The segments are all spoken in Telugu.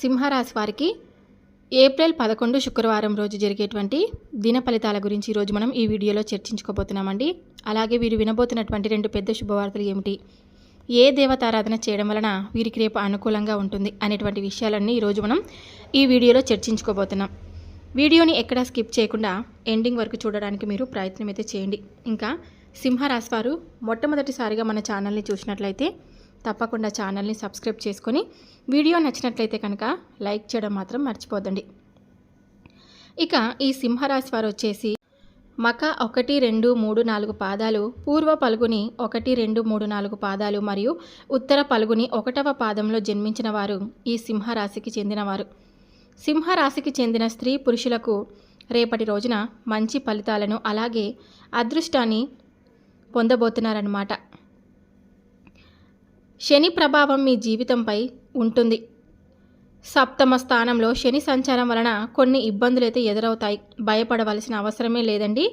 సింహరాశి వారికి ఏప్రిల్ పదకొండు శుక్రవారం రోజు జరిగేటువంటి దిన ఫలితాల గురించి ఈరోజు మనం ఈ వీడియోలో చర్చించుకోబోతున్నామండి. అలాగే వీరు వినబోతున్నటువంటి రెండు పెద్ద శుభవార్తలు ఏమిటి? ఏ దేవతారాధన చేయడం వలన వీరికి రేపు అనుకూలంగా ఉంటుంది అనేటువంటి విషయాలన్నీ ఈరోజు మనం ఈ వీడియోలో చర్చించుకోబోతున్నాం. వీడియోని ఎక్కడా స్కిప్ చేయకుండా ఎండింగ్ వరకు చూడడానికి మీరు ప్రయత్నం అయితే చేయండి. ఇంకా సింహరాశి వారు మొట్టమొదటిసారిగా మన ఛానల్ని చూసినట్లయితే తప్పకుండా ఛానల్ని సబ్స్క్రైబ్ చేసుకొని వీడియో నచ్చినట్లయితే కనుక లైక్ చేయడం మాత్రం మర్చిపోదండి ఇక ఈ సింహరాశి వారు వచ్చేసి మక ఒకటి రెండు మూడు నాలుగు పాదాలు పూర్వ పలుగుని ఒకటి రెండు మూడు నాలుగు పాదాలు మరియు ఉత్తర పలుగుని ఒకటవ పాదంలో జన్మించిన వారు ఈ సింహరాశికి చెందినవారు. సింహరాశికి చెందిన స్త్రీ పురుషులకు రేపటి రోజున మంచి ఫలితాలను అలాగే అదృష్టాన్ని పొందబోతున్నారన్నమాట. శని ప్రభావం మీ జీవితంపై ఉంటుంది. సప్తమ స్థానంలో శని సంచారం వలన కొన్ని ఇబ్బందులు అయితే ఎదురవుతాయి. భయపడవలసిన అవసరమే లేదండి.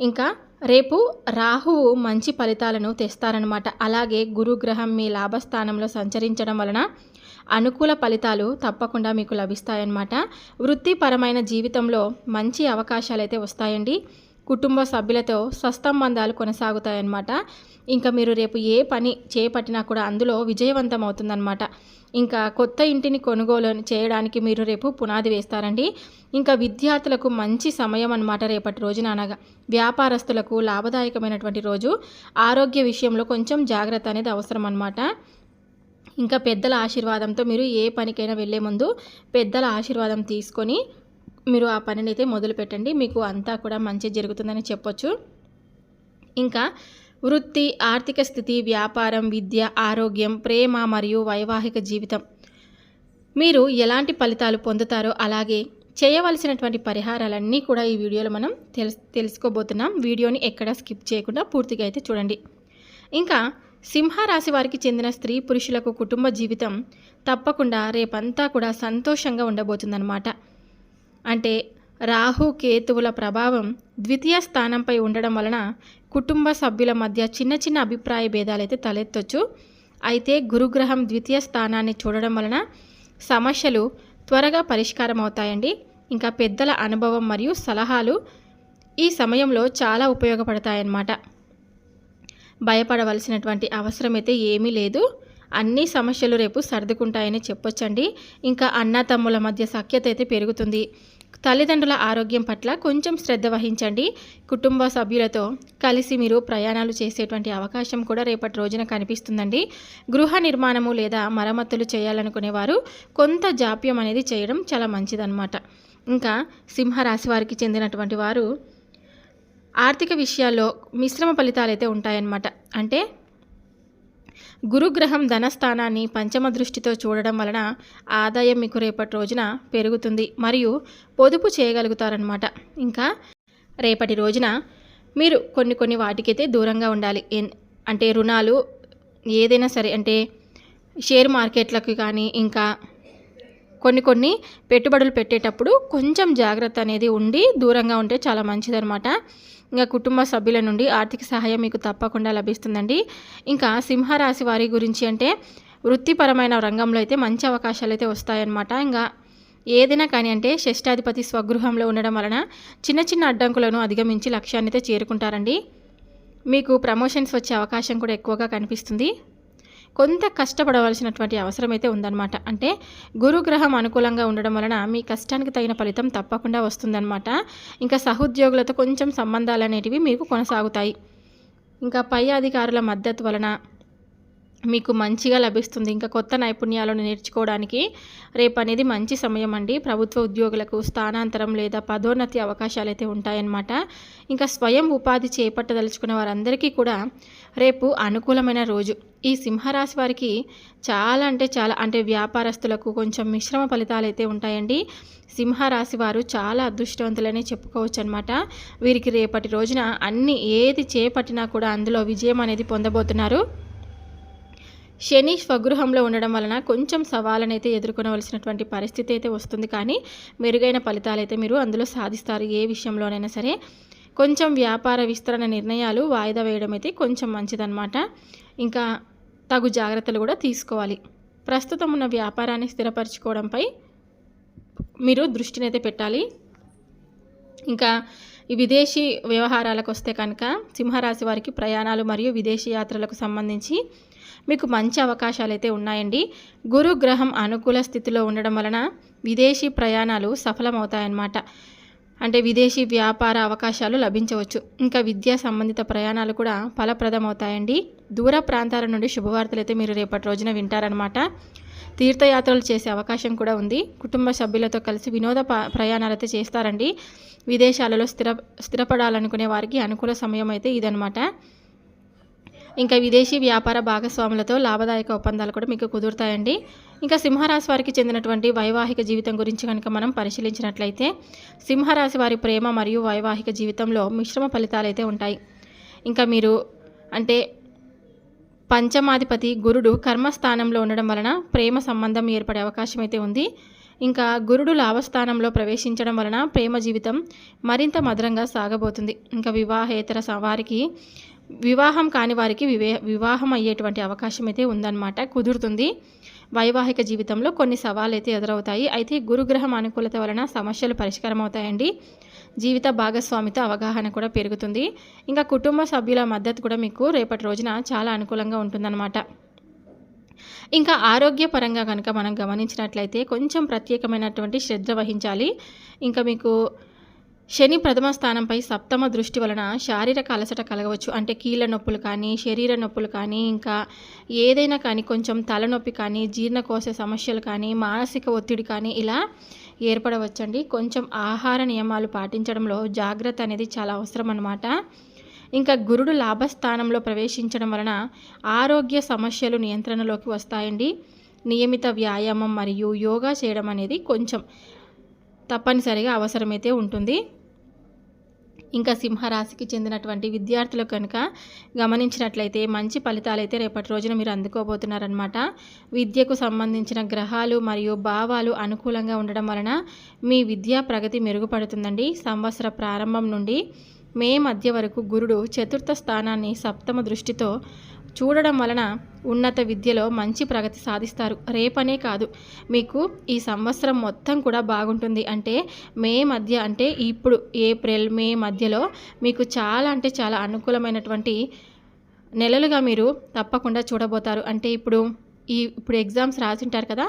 ఇంకా రేపు రాహువు మంచి ఫలితాలను తెస్తారనమాట అలాగే గురుగ్రహం మీ లాభస్థానంలో సంచరించడం వలన అనుకూల ఫలితాలు తప్పకుండా మీకు లభిస్తాయన్నమాట. వృత్తిపరమైన జీవితంలో మంచి అవకాశాలు అయితే వస్తాయండి. కుటుంబ సభ్యులతో సస్తంబంధాలు కొనసాగుతాయన్నమాట. ఇంకా మీరు రేపు ఏ పని చేపట్టినా కూడా అందులో విజయవంతం అవుతుందన్నమాట ఇంకా కొత్త ఇంటిని కొనుగోలు చేయడానికి మీరు రేపు పునాది వేస్తారండి. ఇంకా విద్యార్థులకు మంచి సమయం అన్నమాట రేపటి రోజున అనగా. వ్యాపారస్తులకు లాభదాయకమైనటువంటి రోజు. ఆరోగ్య విషయంలో కొంచెం జాగ్రత్త అనేది అవసరం అన్నమాట ఇంకా పెద్దల ఆశీర్వాదంతో మీరు ఏ పనికైనా వెళ్ళే ముందు పెద్దల ఆశీర్వాదం తీసుకొని మీరు ఆ పనిని అయితే మొదలు పెట్టండి మీకు అంతా కూడా మంచి జరుగుతుందని చెప్పొచ్చు. ఇంకా వృత్తి ఆర్థిక స్థితి వ్యాపారం విద్య ఆరోగ్యం ప్రేమ మరియు వైవాహిక జీవితం. మీరు ఎలాంటి ఫలితాలు పొందుతారో అలాగే చేయవలసినటువంటి పరిహారాలన్నీ కూడా ఈ వీడియోలో మనం తెలుసు తెలుసుకోబోతున్నాం. వీడియోని ఎక్కడ స్కిప్ చేయకుండా పూర్తిగా అయితే చూడండి. ఇంకా సింహరాశి వారికి చెందిన స్త్రీ పురుషులకు కుటుంబ జీవితం తప్పకుండా రేపంతా కూడా సంతోషంగా ఉండబోతుందన్నమాట. అంటే రాహు కేతువుల ప్రభావం ద్వితీయ స్థానంపై ఉండడం వలన కుటుంబ సభ్యుల మధ్య చిన్న చిన్న అభిప్రాయ భేదాలైతే తలెత్తొచ్చు. అయితే గురుగ్రహం ద్వితీయ స్థానాన్ని చూడడం వలన సమస్యలు త్వరగా పరిష్కారం అవుతాయండి ఇంకా పెద్దల అనుభవం మరియు సలహాలు ఈ సమయంలో చాలా ఉపయోగపడతాయన్నమాట. భయపడవలసినటువంటి అవసరం అయితే ఏమీ లేదు. అన్ని సమస్యలు రేపు సర్దుకుంటాయని చెప్పొచ్చండి. ఇంకా అన్నతమ్ముల మధ్య సఖ్యత అయితే పెరుగుతుంది. తల్లిదండ్రుల ఆరోగ్యం పట్ల కొంచెం శ్రద్ధ వహించండి. కుటుంబ సభ్యులతో కలిసి మీరు ప్రయాణాలు చేసేటువంటి అవకాశం కూడా రేపటి రోజున కనిపిస్తుందండి. గృహ నిర్మాణము లేదా మరమ్మతులు చేయాలనుకునేవారు కొంత జాప్యం అనేది చేయడం చాలా మంచిదన్నమాట. ఇంకా సింహరాశి వారికి చెందినటువంటి వారు ఆర్థిక విషయాల్లో మిశ్రమ ఫలితాలు అయితే ఉంటాయన్నమాట. అంటే గురుగ్రహం ధనస్థానాన్ని పంచమ దృష్టితో చూడడం వలన ఆదాయం మీకు రేపటి రోజున పెరుగుతుంది మరియు పొదుపు చేయగలుగుతారనమాట ఇంకా రేపటి రోజున మీరు కొన్ని కొన్ని వాటికైతే దూరంగా ఉండాలి. ఎన్ అంటే రుణాలు ఏదైనా సరే అంటే షేర్ మార్కెట్లకు కానీ ఇంకా కొన్ని కొన్ని పెట్టుబడులు పెట్టేటప్పుడు కొంచెం జాగ్రత్త అనేది ఉండి దూరంగా ఉంటే చాలా మంచిదనమాట ఇంకా కుటుంబ సభ్యుల నుండి ఆర్థిక సహాయం మీకు తప్పకుండా లభిస్తుందండి. ఇంకా సింహరాశి వారి గురించి అంటే వృత్తిపరమైన రంగంలో అయితే మంచి అవకాశాలు అయితే వస్తాయన్నమాట. ఇంకా ఏదైనా కానీ అంటే షష్టాధిపతి స్వగృహంలో ఉండడం వలన చిన్న చిన్న అడ్డంకులను అధిగమించి లక్ష్యాన్ని అయితే చేరుకుంటారండి. మీకు ప్రమోషన్స్ వచ్చే అవకాశం కూడా ఎక్కువగా కనిపిస్తుంది. కొంత కష్టపడవలసినటువంటి అవసరం అయితే ఉందన్నమాట. అంటే గురుగ్రహం అనుకూలంగా ఉండడం వలన మీ కష్టానికి తగిన ఫలితం తప్పకుండా వస్తుందన్నమాట. ఇంకా సహోద్యోగులతో కొంచెం సంబంధాలు అనేటివి మీకు కొనసాగుతాయి. ఇంకా పై అధికారుల మద్దతు వలన మీకు మంచిగా లభిస్తుంది. ఇంకా కొత్త నైపుణ్యాలను నేర్చుకోవడానికి రేపు అనేది మంచి సమయం అండి ప్రభుత్వ ఉద్యోగులకు స్థానాంతరం లేదా పదోన్నతి అవకాశాలు అయితే ఉంటాయన్నమాట. ఇంకా స్వయం ఉపాధి చేపట్టదలుచుకున్న వారందరికీ కూడా రేపు అనుకూలమైన రోజు. ఈ సింహరాశి వారికి చాలా అంటే చాలా అంటే వ్యాపారస్తులకు కొంచెం మిశ్రమ ఫలితాలు అయితే ఉంటాయండి. సింహరాశి వారు చాలా అదృష్టవంతులనే చెప్పుకోవచ్చు అనమాట వీరికి రేపటి రోజున అన్ని ఏది చేపట్టినా కూడా అందులో విజయం అనేది పొందబోతున్నారు. శని స్వగృహంలో ఉండడం వలన కొంచెం సవాలనైతే ఎదుర్కొనవలసినటువంటి పరిస్థితి అయితే వస్తుంది. కానీ మెరుగైన ఫలితాలు అయితే మీరు అందులో సాధిస్తారు. ఏ విషయంలోనైనా సరే కొంచెం వ్యాపార విస్తరణ నిర్ణయాలు వాయిదా వేయడం అయితే కొంచెం మంచిదన్నమాట. ఇంకా తగు జాగ్రత్తలు కూడా తీసుకోవాలి. ప్రస్తుతం ఉన్న వ్యాపారాన్ని స్థిరపరచుకోవడంపై మీరు దృష్టిని అయితే పెట్టాలి. ఇంకా ఈ విదేశీ వ్యవహారాలకు వస్తే కనుక సింహరాశి వారికి ప్రయాణాలు మరియు విదేశీ యాత్రలకు సంబంధించి మీకు మంచి అవకాశాలు అయితే ఉన్నాయండి. గురు గ్రహం అనుకూల స్థితిలో ఉండడం వలన విదేశీ ప్రయాణాలు సఫలమవుతాయన్నమాట. అంటే విదేశీ వ్యాపార అవకాశాలు లభించవచ్చు. ఇంకా విద్యా సంబంధిత ప్రయాణాలు కూడా ఫలప్రదమవుతాయండి. దూర ప్రాంతాల నుండి శుభవార్తలు అయితే మీరు రేపటి రోజున వింటారనమాట తీర్థయాత్రలు చేసే అవకాశం కూడా ఉంది. కుటుంబ సభ్యులతో కలిసి వినోద ప్రయాణాలు అయితే చేస్తారండి. విదేశాలలో స్థిర స్థిరపడాలనుకునే వారికి అనుకూల సమయం అయితే ఇదనమాట ఇంకా విదేశీ వ్యాపార భాగస్వాములతో లాభదాయక ఒప్పందాలు కూడా మీకు కుదురుతాయండి. ఇంకా సింహరాశి వారికి చెందినటువంటి వైవాహిక జీవితం గురించి కనుక మనం పరిశీలించినట్లయితే సింహరాశి వారి ప్రేమ మరియు వైవాహిక జీవితంలో మిశ్రమ ఫలితాలు అయితే ఉంటాయి. ఇంకా మీరు అంటే పంచమాధిపతి గురుడు కర్మస్థానంలో ఉండడం వలన ప్రేమ సంబంధం ఏర్పడే అవకాశం అయితే ఉంది. ఇంకా గురుడు లాభస్థానంలో ప్రవేశించడం వలన ప్రేమ జీవితం మరింత మధురంగా సాగబోతుంది. ఇంకా వివాహేతర వారికి వివాహం కాని వారికి వివే వివాహం అయ్యేటువంటి అవకాశం అయితే ఉందన్నమాట. కుదురుతుంది. వైవాహిక జీవితంలో కొన్ని సవాళ్ళు అయితే ఎదురవుతాయి. అయితే గురుగ్రహం అనుకూలత వలన సమస్యలు పరిష్కారం అవుతాయండి జీవిత భాగస్వామితో అవగాహన కూడా పెరుగుతుంది. ఇంకా కుటుంబ సభ్యుల మద్దతు కూడా మీకు రేపటి రోజున చాలా అనుకూలంగా ఉంటుందన్నమాట. ఇంకా ఆరోగ్యపరంగా కనుక మనం గమనించినట్లయితే కొంచెం ప్రత్యేకమైనటువంటి శ్రద్ధ వహించాలి. ఇంకా మీకు శని ప్రథమ స్థానంపై సప్తమ దృష్టి వలన శారీరక అలసట కలగవచ్చు. అంటే కీళ్ళ నొప్పులు కానీ శరీర నొప్పులు కానీ ఇంకా ఏదైనా కానీ కొంచెం తలనొప్పి కానీ జీర్ణకోశ సమస్యలు కానీ మానసిక ఒత్తిడి కానీ ఇలా ఏర్పడవచ్చండి. కొంచెం ఆహార నియమాలు పాటించడంలో జాగ్రత్త అనేది చాలా అవసరం అన్నమాట. ఇంకా గురుడు లాభస్థానంలో ప్రవేశించడం వలన ఆరోగ్య సమస్యలు నియంత్రణలోకి వస్తాయండి. నియమిత వ్యాయామం మరియు యోగా చేయడం అనేది కొంచెం తప్పనిసరిగా అవసరమైతే ఉంటుంది. ఇంకా సింహరాశికి చెందినటువంటి విద్యార్థులు కనుక గమనించినట్లయితే మంచి ఫలితాలు అయితే రేపటి రోజున మీరు అందుకోబోతున్నారనమాట విద్యకు సంబంధించిన గ్రహాలు మరియు భావాలు అనుకూలంగా ఉండడం వలన మీ విద్యా ప్రగతి మెరుగుపడుతుందండి. సంవత్సర ప్రారంభం నుండి మే మధ్య వరకు గురుడు చతుర్థ స్థానాన్ని సప్తమ దృష్టితో చూడడం వలన ఉన్నత విద్యలో మంచి ప్రగతి సాధిస్తారు. రేపనే కాదు. మీకు ఈ సంవత్సరం మొత్తం కూడా బాగుంటుంది. అంటే మే మధ్య అంటే ఇప్పుడు ఏప్రిల్ మే మధ్యలో మీకు చాలా అంటే చాలా అనుకూలమైనటువంటి నెలలుగా మీరు తప్పకుండా చూడబోతారు. అంటే ఇప్పుడు ఈ ఇప్పుడు ఎగ్జామ్స్ రాసింటారు కదా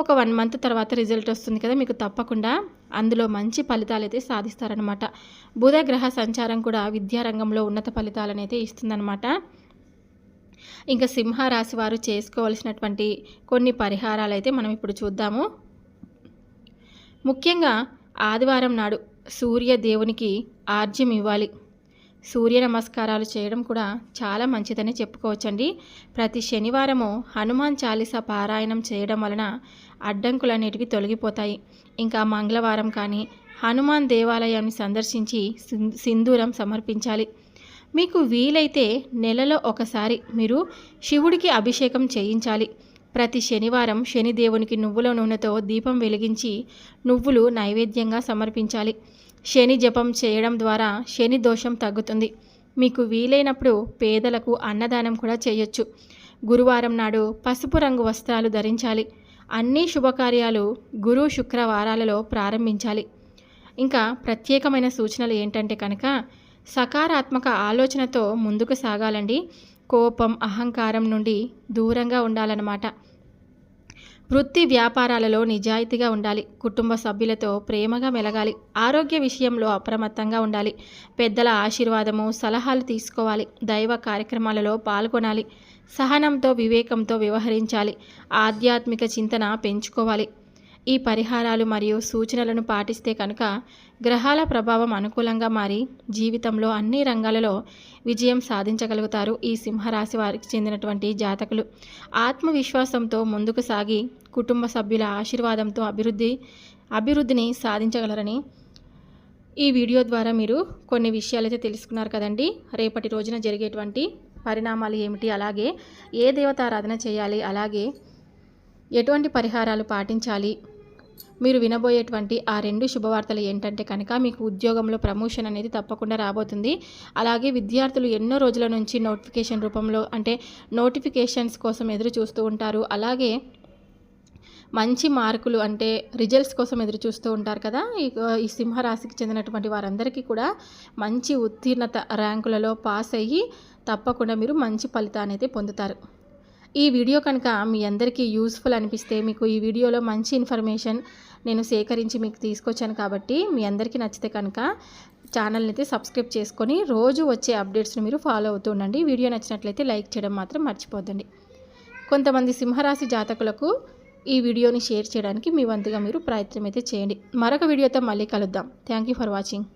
ఒక వన్ మంత్ తర్వాత రిజల్ట్ వస్తుంది కదా మీకు తప్పకుండా అందులో మంచి ఫలితాలు అయితే సాధిస్తారనమాట బుధ గ్రహ సంచారం కూడా విద్యారంగంలో ఉన్నత ఫలితాలనైతే ఇస్తుందన్నమాట. ఇంకా సింహరాశి వారు చేసుకోవలసినటువంటి కొన్ని పరిహారాలు అయితే మనం ఇప్పుడు చూద్దాము. ముఖ్యంగా ఆదివారం నాడు సూర్య దేవునికి ఆర్జ్యం ఇవ్వాలి. సూర్య నమస్కారాలు చేయడం కూడా చాలా మంచిదని చెప్పుకోవచ్చండి. ప్రతి శనివారము హనుమాన్ చాలీసా పారాయణం చేయడం వలన అడ్డంకులన్నిటికీ తొలగిపోతాయి. ఇంకా మంగళవారం కానీ హనుమాన్ దేవాలయాన్ని సందర్శించి సింధూరం సమర్పించాలి. మీకు వీలైతే నెలలో ఒకసారి మీరు శివుడికి అభిషేకం చేయించాలి. ప్రతి శనివారం శనిదేవునికి నువ్వుల నూనెతో దీపం వెలిగించి నువ్వులు నైవేద్యంగా సమర్పించాలి. శని జపం చేయడం ద్వారా శని దోషం తగ్గుతుంది. మీకు వీలైనప్పుడు పేదలకు అన్నదానం కూడా చేయొచ్చు. గురువారం నాడు పసుపు రంగు వస్త్రాలు ధరించాలి. అన్ని శుభకార్యాలు గురు శుక్రవారాలలో ప్రారంభించాలి. ఇంకా ప్రత్యేకమైన సూచనలు ఏంటంటే కనుక సకారాత్మక ఆలోచనతో ముందుకు సాగాలండి. కోపం అహంకారం నుండి దూరంగా ఉండాలన్నమాట. వృత్తి వ్యాపారాలలో నిజాయితీగా ఉండాలి. కుటుంబ సభ్యులతో ప్రేమగా మెలగాలి. ఆరోగ్య విషయంలో అప్రమత్తంగా ఉండాలి. పెద్దల ఆశీర్వాదము సలహాలు తీసుకోవాలి. దైవ కార్యక్రమాలలో పాల్గొనాలి. సహనంతో వివేకంతో వ్యవహరించాలి. ఆధ్యాత్మిక చింతన పెంచుకోవాలి. ఈ పరిహారాలు మరియు సూచనలను పాటిస్తే కనుక గ్రహాల ప్రభావం అనుకూలంగా మారి జీవితంలో అన్ని రంగాలలో విజయం సాధించగలుగుతారు. ఈ సింహరాశి వారికి చెందినటువంటి జాతకులు ఆత్మవిశ్వాసంతో ముందుకు సాగి కుటుంబ సభ్యుల ఆశీర్వాదంతో అభివృద్ధి అభివృద్ధిని సాధించగలరని ఈ వీడియో ద్వారా మీరు కొన్ని విషయాలైతే తెలుసుకున్నారు కదండి. రేపటి రోజున జరిగేటువంటి పరిణామాలు ఏమిటి? అలాగే ఏ దేవతారాధన చేయాలి? అలాగే ఎటువంటి పరిహారాలు పాటించాలి? మీరు వినబోయేటువంటి ఆ రెండు శుభవార్తలు ఏంటంటే కనుక మీకు ఉద్యోగంలో ప్రమోషన్ అనేది తప్పకుండా రాబోతుంది. అలాగే విద్యార్థులు ఎన్నో రోజుల నుంచి నోటిఫికేషన్ రూపంలో అంటే నోటిఫికేషన్స్ కోసం ఎదురు చూస్తూ ఉంటారు. అలాగే మంచి మార్కులు అంటే రిజల్ట్స్ కోసం ఎదురు చూస్తూ ఉంటారు కదా. ఈ సింహరాశికి చెందినటువంటి వారందరికీ కూడా మంచి ఉత్తీర్ణత ర్యాంకులలో పాస్ అయ్యి తప్పకుండా మీరు మంచి ఫలితాన్ని అయితే పొందుతారు. ఈ వీడియో కనుక మీ అందరికీ యూస్ఫుల్ అనిపిస్తే మీకు ఈ వీడియోలో మంచి ఇన్ఫర్మేషన్ నేను సేకరించి మీకు తీసుకొచ్చాను కాబట్టి మీ అందరికీ నచ్చితే కనుక ఛానల్ని అయితే సబ్స్క్రైబ్ చేసుకొని రోజు వచ్చే అప్డేట్స్ని మీరు ఫాలో అవుతూ ఉండండి. వీడియో నచ్చినట్లయితే లైక్ చేయడం మాత్రం మర్చిపోద్దండి. కొంతమంది సింహరాశి జాతకులకు ఈ వీడియోని షేర్ చేయడానికి మీ వంతుగా మీరు ప్రయత్నం అయితే చేయండి. మరొక వీడియోతో మళ్ళీ కలుద్దాం. Thank you for watching